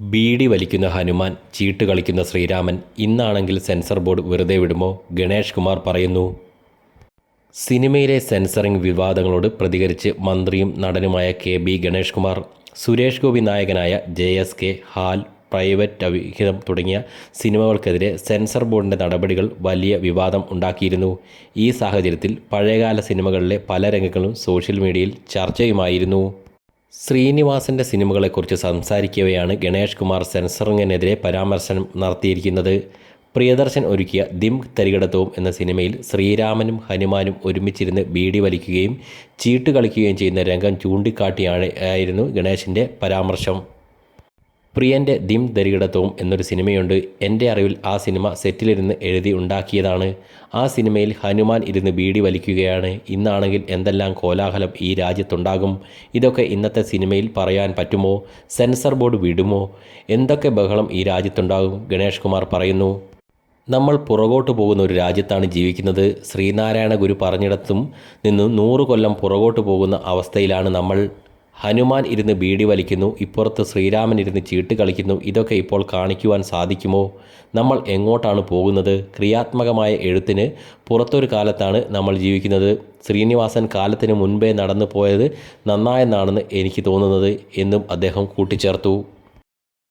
ബീഡി വലിക്കുന്ന ഹനുമാൻ ചീട്ട് കളിക്കുന്ന ശ്രീരാമൻ ഇന്നാണെങ്കിൽ സെൻസർ ബോർഡ് വെറുതെ വിടുമോ? ഗണേഷ് കുമാർ പറയുന്നു. സിനിമയിലെ സെൻസറിംഗ് വിവാദങ്ങളോട് പ്രതികരിച്ച് മന്ത്രിയും നടനുമായ കെ ബി ഗണേഷ് കുമാർ സുരേഷ് ഗോപി നായകനായ J S K Haal private അവിഹിതം തുടങ്ങിയ സിനിമകൾക്കെതിരെ സെൻസർ ബോർഡിന്റെ നടപടികൾ വലിയ വിവാദം ഉണ്ടാക്കിയിരുന്നു. ഈ സാഹചര്യത്തിൽ പഴയകാല സിനിമകളിലെ പല രംഗങ്ങളും സോഷ്യൽ മീഡിയയിൽ ചർച്ചയുമായിരുന്നു. ശ്രീനിവാസന്റെ സിനിമകളെക്കുറിച്ച് സംസാരിക്കവെയാണ് ഗണേഷ് കുമാർ സെൻസറിങ്ങിനെതിരെ പരാമർശനം നടത്തിയിരിക്കുന്നത്. പ്രിയദർശൻ ഒരുക്കിയ ദിം തരികിടത്തവും എന്ന സിനിമയിൽ ശ്രീരാമനും ഹനുമാനും ഒരുമിച്ചിരുന്ന് ബീഡി വലിക്കുകയും ചീട്ട് കളിക്കുകയും ചെയ്യുന്ന രംഗം ചൂണ്ടിക്കാട്ടിയാണ് ആയിരുന്നു ഗണേശിന്റെ പരാമർശം. പ്രിയന്റെ ദിം ദരികിടത്തവും എന്നൊരു സിനിമയുണ്ട്. എന്റെ അറിവിൽ ആ സിനിമ സെറ്റിലിരുന്ന് എഴുതി ഉണ്ടാക്കിയതാണ്. ആ സിനിമയിൽ ഹനുമാൻ ഇരുന്ന് ബീഡി വലിക്കുകയാണ്. ഇന്നാണെങ്കിൽ എന്തെല്ലാം കോലാഹലം ഈ രാജ്യത്തുണ്ടാകും? ഇതൊക്കെ ഇന്നത്തെ സിനിമയിൽ പറയാൻ പറ്റുമോ? സെൻസർ ബോർഡ് വിടുമോ? എന്തൊക്കെ ബഹളം ഈ രാജ്യത്തുണ്ടാകും? ഗണേഷ് കുമാർ പറയുന്നു. നമ്മൾ പുറകോട്ട് പോകുന്ന ഒരു രാജ്യത്താണ് ജീവിക്കുന്നത്. ശ്രീനാരായണ ഗുരു പറഞ്ഞിടത്തും നിന്നും നൂറ് കൊല്ലം പുറകോട്ട് പോകുന്ന അവസ്ഥയിലാണ് നമ്മൾ. ഹനുമാൻ ഇരുന്ന് ബീഡി വലിക്കുന്നു. ഇപ്പുറത്ത് ശ്രീരാമൻ ഇരുന്ന് ചീട്ട് കളിക്കുന്നു. ഇതൊക്കെ ഇപ്പോൾ കാണിക്കുവാൻ സാധിക്കുമോ? നമ്മൾ എങ്ങോട്ടാണ് പോകുന്നത്? ക്രിയാത്മകമായ എഴുത്തിന് പുറത്തൊരു കാലത്താണ് നമ്മൾ ജീവിക്കുന്നത്. ശ്രീനിവാസൻ കാലത്തിന് മുൻപേ നടന്നു പോയത് നന്നായെന്നാണെന്ന് എനിക്ക് തോന്നുന്നത് എന്നും അദ്ദേഹം കൂട്ടിച്ചേർത്തു.